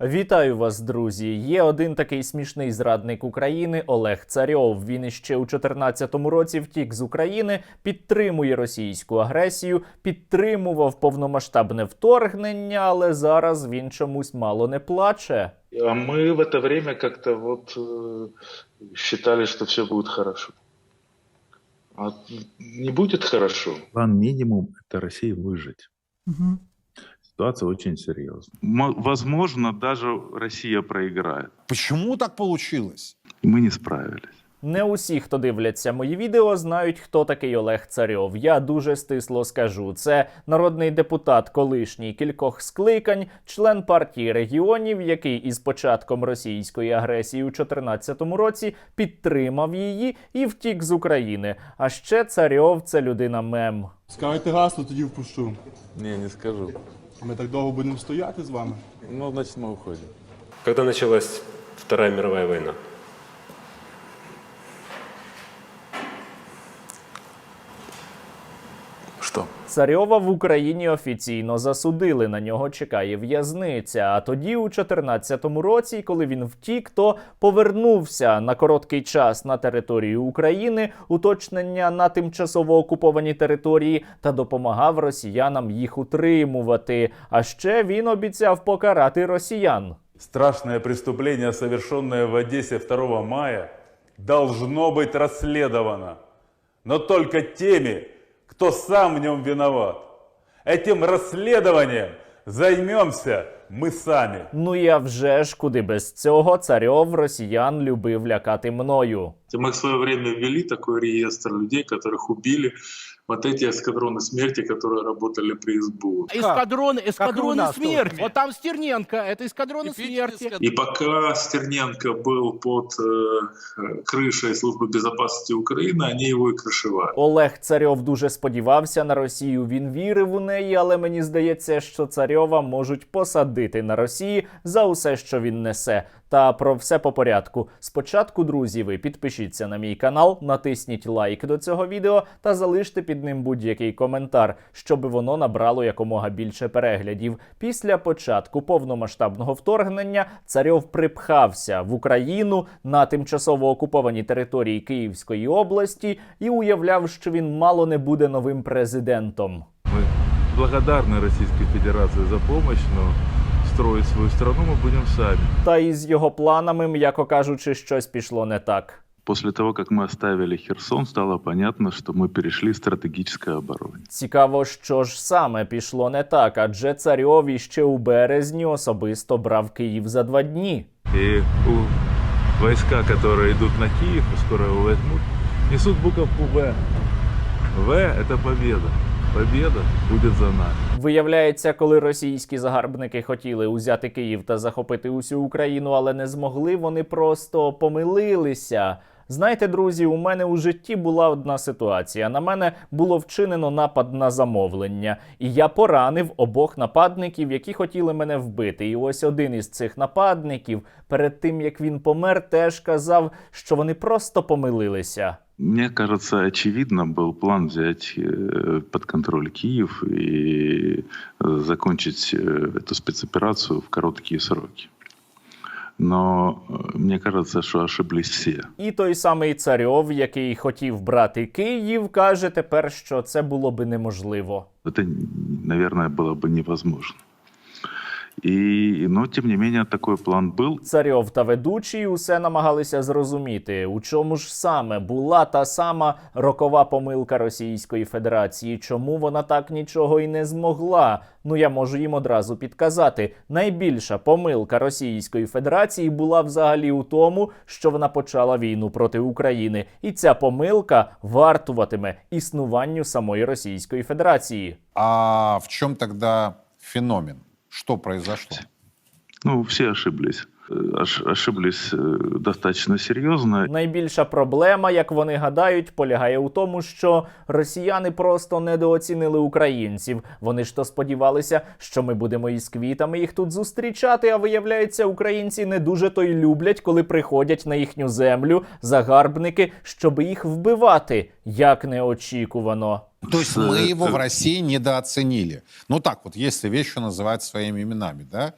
Вітаю вас, друзі! Є один такий смішний зрадник України Олег Царьов. Він іще у 2014 році втік з України, підтримує російську агресію, підтримував повномасштабне вторгнення, але зараз він чомусь мало не плаче. А мы в это время как-то вот э, считали, что все будет хорошо. А не будет хорошо. План минимум – это России выжить. Ситуация очень серьезная. Возможно, даже Россия проиграет. Почему так получилось? Мы не справились. Не усі, хто дивляться мої відео, знають, хто такий Олег Царьов. Я дуже стисло скажу. Це народний депутат колишній кількох скликань, член партії регіонів, який із початком російської агресії у 2014 році підтримав її і втік з України. А ще Царьов це людина мем. Скажете гасло, тоді впущу. Не, не скажу. Ми так довго будемо стояти з вами. Ну, значит, мы уходим. Когда началась Вторая мировая война? Что? Царьова в Україні офіційно засудили. На нього чекає в'язниця. А тоді, у 2014 році, коли він втік, то повернувся на короткий час на територію України, уточнення на тимчасово окупованій території та допомагав росіянам їх утримувати. А ще він обіцяв покарати росіян. Страшное преступление, совершенное в Одессе 2 мая, должно быть расследовано. Но только теми, кто сам в нем виноват. Этим расследованием займемся мы сами. Ну я вже ж куди без цього царьов росіян любив лякати мною. Мы в свое время ввели такой реестр людей, которых убили вот эти эскадроны смерти, которые работали при СБУ. Эскадроны, эскадроны нас смерти. тут? Вот там Стерненко, это эскадроны смерти. И пока Стерненко был под э, крышей Службы безопасности Украины, они его и крышевали. Олег Царьов дуже сподівався на Росію. Він вірив у неї, але мені здається, що царьова можуть посадити на Росії за усе, що він несе. Та про все по порядку. Спочатку, друзі, ви підпишіться на мій канал, натисніть лайк до цього відео та залиште під ним будь-який коментар, щоб воно набрало якомога більше переглядів. Після початку повномасштабного вторгнення царьов припхався в Україну на тимчасово окупованій території Київської області і уявляв, що він мало не буде новим президентом. Мы благодарны Российской Федерации за помощь, но строить свою страну мы будем сами. Та із його планами, м'яко кажучи, щось пішло не так. После того, как мы оставили Херсон, стало понятно, что мы перешли в стратегическое обороне. Цікаво, що ж саме пішло не так, адже царьов іще у березні особисто брав Київ за два дні. И у войска, которые идут на Киев, и скоро его возьмут, несут буковку В. В – это победа. Победа будет за нами. Виявляється, коли російські загарбники хотіли узяти Київ та захопити усю Україну, але не змогли, вони просто помилилися. Знаєте, друзі, у мене у житті була одна ситуація. На мене було вчинено напад на замовлення, і я поранив обох нападників, які хотіли мене вбити. І ось один із цих нападників, перед тим як він помер, теж казав, що вони просто помилилися. Мне кажется, очевидно был план взять э, под контроль Киев и э, закончить э, эту спецоперацию в короткие сроки. Но э, мне кажется, что ошиблись все. І той самий царьов, який хотів брати Київ, каже тепер, що це було би неможливо. Это, наверное, было бы невозможно. И, но, тем не менее, такой план был. Царьов та ведучий усе намагалися зрозуміти, у чому ж саме була та сама рокова помилка Російської Федерації, чому вона так нічого і не змогла. Ну я можу їм одразу підказати. Найбільша помилка Російської Федерації була взагалі у тому, що вона почала війну проти України, і ця помилка вартуватиме існуванню самої Російської Федерації. А в чем тогда феномен? Что произошло? Ну, все ошиблись. Э, ош- ошиблись э, достаточно серьезно. Найбільша проблема, як вони гадають, полягає у тому, що росіяни просто недооцінили українців. Вони ж то сподівалися, що ми будемо із квітами їх тут зустрічати. А виявляється, українці не дуже то й люблять, коли приходять на їхню землю загарбники, щоб їх вбивати. Як неочікувано. То есть мы его в России недооценили. Ну так вот, если вещи называть своими именами, да?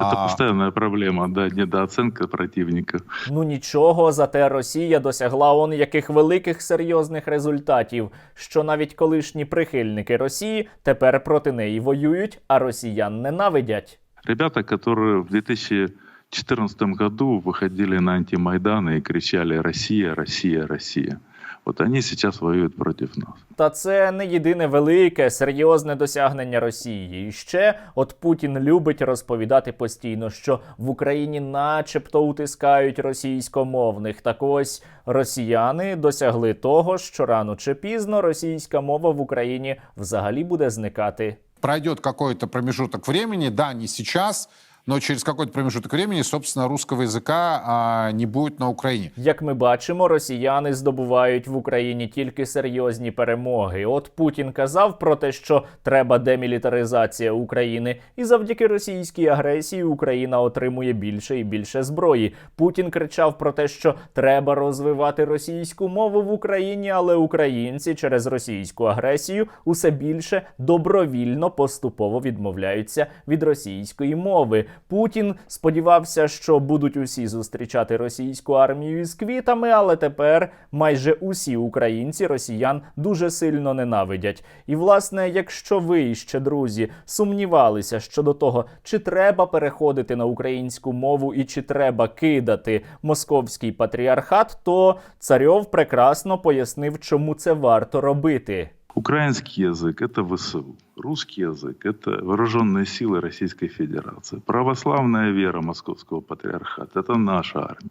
Это А, постоянная проблема, да, недооценка противника. Ну нічого, зате Росія досягла он яких великих серйозних результатів, що навіть колишні прихильники Росії тепер проти неї воюють, а росіян ненавидять. Ребята, которые в 2014 году выходили на антимайданы и кричали «Россия, Россия, Россия», вот они сейчас воюют против нас. Та це не єдине велике серйозне досягнення Росії. І ще от Путін любить розповідати постійно, що в Україні, начебто, утискають російськомовних. Так ось росіяни досягли того, що рано чи пізно російська мова в Україні взагалі буде зникати. пройдет какой-то промежуток времени, да, не сейчас, но через какой-то промежуток времени, собственно, русского языка а, не будет на Украине. Як ми бачимо, росіяни здобувають в Україні тільки серйозні перемоги. От Путін казав про те, що треба демілітаризація України, і завдяки російській агресії Україна отримує більше і більше зброї. Путін кричав про те, що треба розвивати російську мову в Україні, але українці через російську агресію усе більше добровільно поступово відмовляються від російської мови. Путін сподівався, що будуть усі зустрічати російську армію із квітами, але тепер майже усі українці росіян дуже сильно ненавидять. І власне, якщо ви ще друзі сумнівалися щодо того, чи треба переходити на українську мову і чи треба кидати московський патріархат, то царьов прекрасно пояснив, чому це варто робити. Украинский язык – это ВСУ. Русский язык – это вооруженные силы Российской Федерации. Православная вера Московского патриархата – это наша армия.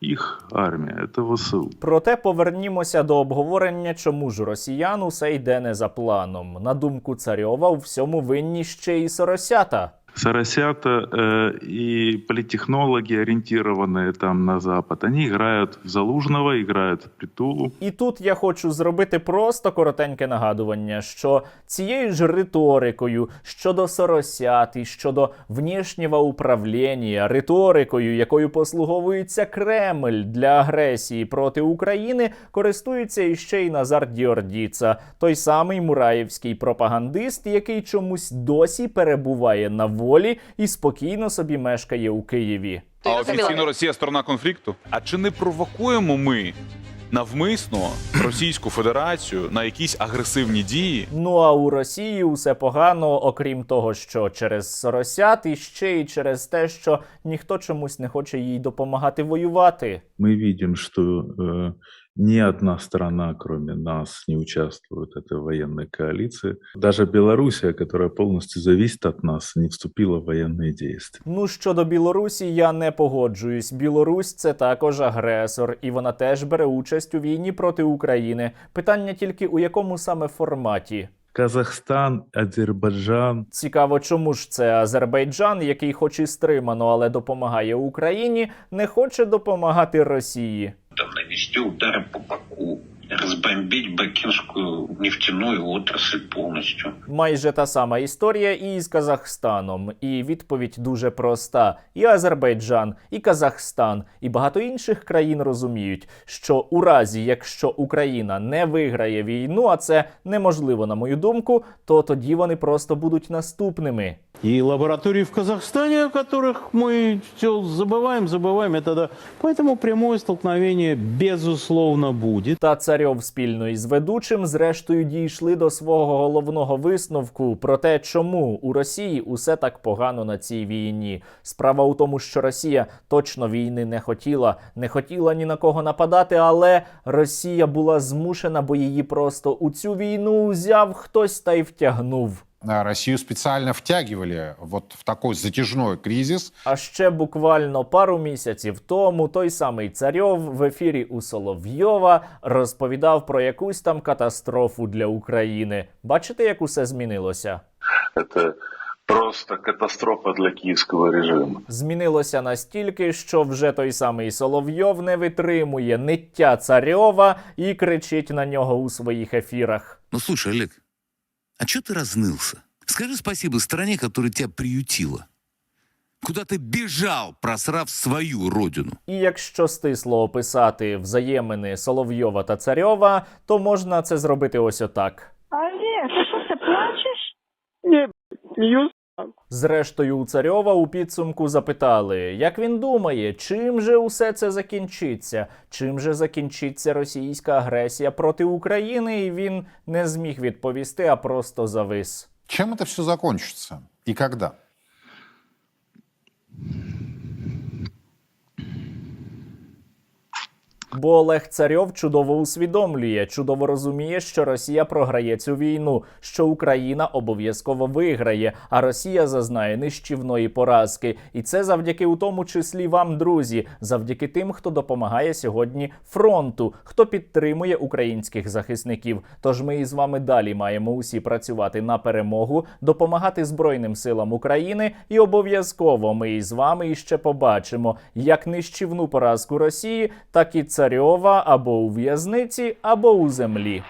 Их армия – это ВСУ. Проте повернімося до обговорення, чому ж у росіян усе йде не за планом. На думку царьова, у всьому винні ще і соросята. Соросята э, и политтехнологи, ориентированные там на Запад, они играют в Залужного, играют в Притулу. І тут я хочу зробити просто коротеньке нагадування, що цією ж риторикою щодо соросят і щодо внішнього управління, риторикою, якою послуговується Кремль для агресії проти України, користується іще й Назар Діордіца, той самий мураєвський пропагандист, який чомусь досі перебуває на волі і спокійно собі мешкає у Києві. А офіційно Росія сторона конфлікту. А чи не провокуємо ми навмисно Російську Федерацію на якісь агресивні дії? Ну а у Росії усе погано, окрім того, що через соросят, і ще й через те, що ніхто чомусь не хоче їй допомагати воювати. Мы видим, что э, ни одна страна, кроме нас, не участвует в этой военной коалиции. Даже Белоруссия, которая полностью зависит от нас, не вступила в военные действия. Ну щодо Білорусі, я не погоджуюсь. Білорусь це також агресор, і вона теж бере участь у війні проти України. Питання тільки у якому саме форматі. Казахстан, Азербайджан, Цікаво, чому ж це Азербайджан, який хоч і стримано, але допомагає Україні, не хоче допомагати Росії. Нанести удары по Баку, разбомбить бакинскую нефтяную отрасль полностью. Майже та сама історія і з Казахстаном. І відповідь дуже проста: і Азербайджан, і Казахстан, і багато інших країн розуміють, що у разі, якщо Україна не виграє війну, а це неможливо, на мою думку, то тоді вони просто будуть наступними И лаборатории в Казахстане, о которых мы все забываем, забываем, это да. Поэтому прямое столкновение безусловно будет. Та царьов спільно із ведучим, зрештою, дійшли до свого головного висновку про те, чому у Росії усе так погано на цій війні. Справа у тому, що Росія точно війни не хотіла, не хотіла ні на кого нападати, але Росія була змушена, бо її просто у цю війну взяв хтось та й втягнув. А Россию специально втягивали вот в такой затяжной кризис. А ще буквально пару місяців тому той самий царьов в ефірі у Соловйова розповідав про якусь там катастрофу для України. Бачите, як усе змінилося? это просто катастрофа для киевского режима. Змінилося настільки, що вже той самий Соловйов не витримує ниття царьова і кричить на нього у своїх ефірах. Ну слушай, Олег, а что ты разнылся? Скажи спасибо стране, которая тебя приютила. Куда ты бежал, просрав свою родину? І якщо стисло описати взаємини Соловйова та царьова, то можна це зробити ось отак. Олег, ты что, ты плачешь? Не, смеюсь, Зрештою, у царьова у підсумку запитали, як він думає, чим же усе це закінчиться? Чим же закінчиться російська агресія проти України? І він не зміг відповісти, а просто завис. Чим це все закінчиться? І когда? Бо Олег Царьов чудово усвідомлює, чудово розуміє, що Росія програє цю війну, що Україна обов'язково виграє, а Росія зазнає нищівної поразки. І це завдяки у тому числі вам, друзі, завдяки тим, хто допомагає сьогодні фронту, хто підтримує українських захисників. Тож ми із вами далі маємо усі працювати на перемогу, допомагати Збройним силам України, і обов'язково ми із вами іще побачимо як нищівну поразку Росії, так і царьова або у в'язниці, або у землі.